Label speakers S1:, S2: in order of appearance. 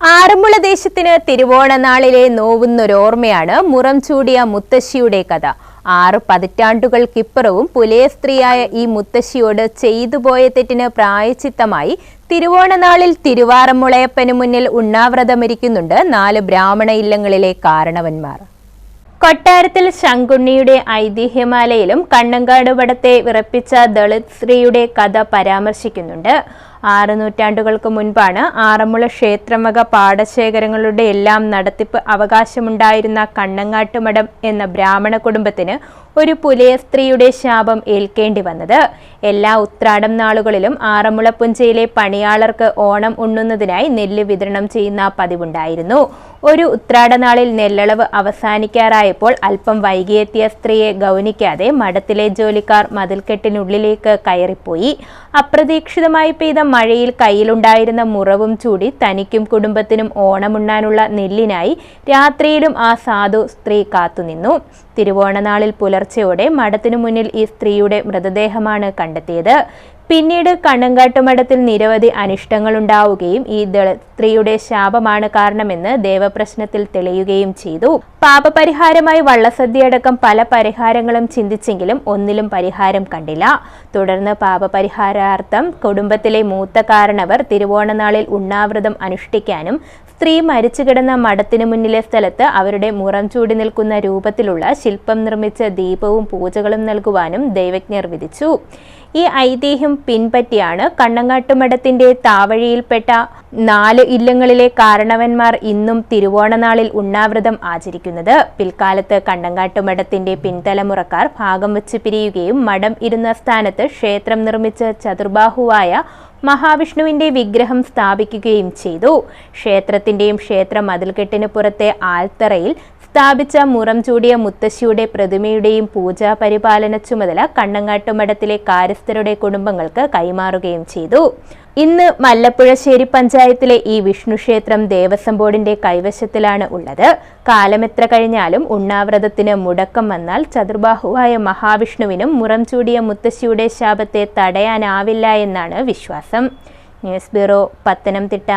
S1: ആറന്മുള ദേശത്തിന് തിരുവോണനാളിലെ നോവുന്നൊരോർമ്മയാണ് മുറം ചൂടിയ മുത്തശ്ശിയുടെ കഥ. ആറ് പതിറ്റാണ്ടുകൾക്കിപ്പുറവും പുലയ സ്ത്രീയായ ഈ മുത്തശ്ശിയോട് ചെയ്തുപോയ തെറ്റിന് പ്രായച്ചിത്തമായി തിരുവോണനാളിൽ തിരുവാറന്മുളയപ്പന് മുന്നിൽ ഉണ്ണാവ്രതമിരിക്കുന്നുണ്ട് നാല് ബ്രാഹ്മണ ഇല്ലങ്ങളിലെ കാരണവന്മാർ. കൊട്ടാരത്തിൽ ശങ്കുണ്ണിയുടെ ഐതിഹ്യമാലയിലും കണ്ണങ്കാട് വടത്തെ വിറപ്പിച്ച ദളിത് സ്ത്രീയുടെ കഥ പരാമർശിക്കുന്നുണ്ട്. ആറ് നൂറ്റാണ്ടുകൾക്ക് മുൻപാണ് ആറന്മുള ക്ഷേത്രമക പാടശേഖരങ്ങളുടെ എല്ലാം നടത്തിപ്പ് അവകാശമുണ്ടായിരുന്ന കണ്ണങ്ങാട്ടുമഠം എന്ന ബ്രാഹ്മണ കുടുംബത്തിന് ഒരു പുലയ സ്ത്രീയുടെ ശാപം ഏൽക്കേണ്ടി വന്നത്. എല്ലാ ഉത്രാടം നാളുകളിലും ആറന്മുള പുഞ്ചയിലെ പണിയാളർക്ക് ഓണം ഉണ്ണുന്നതിനായി നെല്ല് വിതരണം ചെയ്യുന്ന പതിവുണ്ടായിരുന്നു. ഒരു ഉത്രാടനാളിൽ നെല്ലളവ് അവസാനിക്കാറായപ്പോൾ അല്പം വൈകിയെത്തിയ സ്ത്രീയെ ഗൗനിക്കാതെ മഠത്തിലെ ജോലിക്കാർ മതിൽക്കെട്ടിനുള്ളിലേക്ക് കയറിപ്പോയി. അപ്രതീക്ഷിതമായി പെയ്ത മഴയിൽ കയ്യിലുണ്ടായിരുന്ന മുറവും ചൂടി തനിക്കും കുടുംബത്തിനും ഓണമുണ്ണാനുള്ള നെല്ലിനായി രാത്രിയിലും ആ സാധു സ്ത്രീ കാത്തുനിന്നു. തിരുവോണനാളിൽ പുലർച്ചെയോടെ മഠത്തിനു മുന്നിൽ ഈ സ്ത്രീയുടെ മൃതദേഹമാണ് കണ്ടെത്തിയത്. പിന്നീട് കണ്ണങ്കാട്ടുമഠത്തിൽ നിരവധി അനിഷ്ടങ്ങൾ ഉണ്ടാവുകയും ഈ സ്ത്രീയുടെ ശാപമാണ് കാരണമെന്ന് ദേവപ്രശ്നത്തിൽ തെളിയുകയും ചെയ്തു. പാപപരിഹാരമായി വള്ളസദ്യയടക്കം പല പരിഹാരങ്ങളും ചിന്തിച്ചെങ്കിലും ഒന്നിലും പരിഹാരം കണ്ടില്ല. തുടർന്ന് പാപപരിഹാരാർത്ഥം കുടുംബത്തിലെ മൂത്ത കാരണവർ തിരുവോണനാളിൽ ഉണ്ണാവ്രതം അനുഷ്ഠിക്കാനും സ്ത്രീ മരിച്ചു കിടന്ന മഠത്തിനു മുന്നിലെ സ്ഥലത്ത് അവരുടെ മുറം ചൂടി നിൽക്കുന്ന രൂപത്തിലുള്ള ശില്പം നിർമ്മിച്ച ദീപവും പൂജകളും നൽകുവാനും ദൈവജ്ഞർ വിധിച്ചു. ഈ ഐതിഹ്യം പിൻപറ്റിയാണ് കണ്ണങ്ങാട്ടുമഠത്തിന്റെ താവഴിയിൽപ്പെട്ട നാല് ഇല്ലങ്ങളിലെ കാരണവന്മാർ ഇന്നും തിരുവോണനാളിൽ ഉണ്ണാവ്രതം ആചരിക്കുന്നത്. പിൽക്കാലത്ത് കണ്ണങ്ങാട്ടുമഠത്തിന്റെ പിൻതലമുറക്കാർ ഭാഗം വെച്ച് പിരിയുകയും മഠം ഇരുന്ന സ്ഥാനത്ത് ക്ഷേത്രം നിർമ്മിച്ച ചതുർബാഹുവായ മഹാവിഷ്ണുവിന്റെ വിഗ്രഹം സ്ഥാപിക്കുകയും ചെയ്തു. ക്ഷേത്രത്തിന്റെയും ക്ഷേത്ര മതിൽക്കെട്ടിന് പുറത്തെ ആൽത്തറയിൽ സ്ഥാപിച്ച മുറം ചൂടിയ മുത്തശ്ശിയുടെ പ്രതിമയുടെയും പൂജാ പരിപാലന ചുമതല കണ്ണങ്ങാട്ട് മഠത്തിലെ കാര്യസ്ഥരുടെ കുടുംബങ്ങൾക്ക് കൈമാറുകയും ചെയ്തു. ഇന്ന് മല്ലപ്പുഴശ്ശേരി പഞ്ചായത്തിലെ ഈ വിഷ്ണു ക്ഷേത്രം ദേവസ്വം ബോർഡിന്റെ കൈവശത്തിലാണ് ഉള്ളത്. കാലമെത്ര കഴിഞ്ഞാലും ഉണ്ണാവ്രതത്തിന് മുടക്കം വന്നാൽ ചതുർബാഹുവായ മഹാവിഷ്ണുവിനും മുറം ചൂടിയ മുത്തശ്ശിയുടെ ശാപത്തെ തടയാനാവില്ല എന്നാണ് വിശ്വാസം. News bureau Pathanamthitta.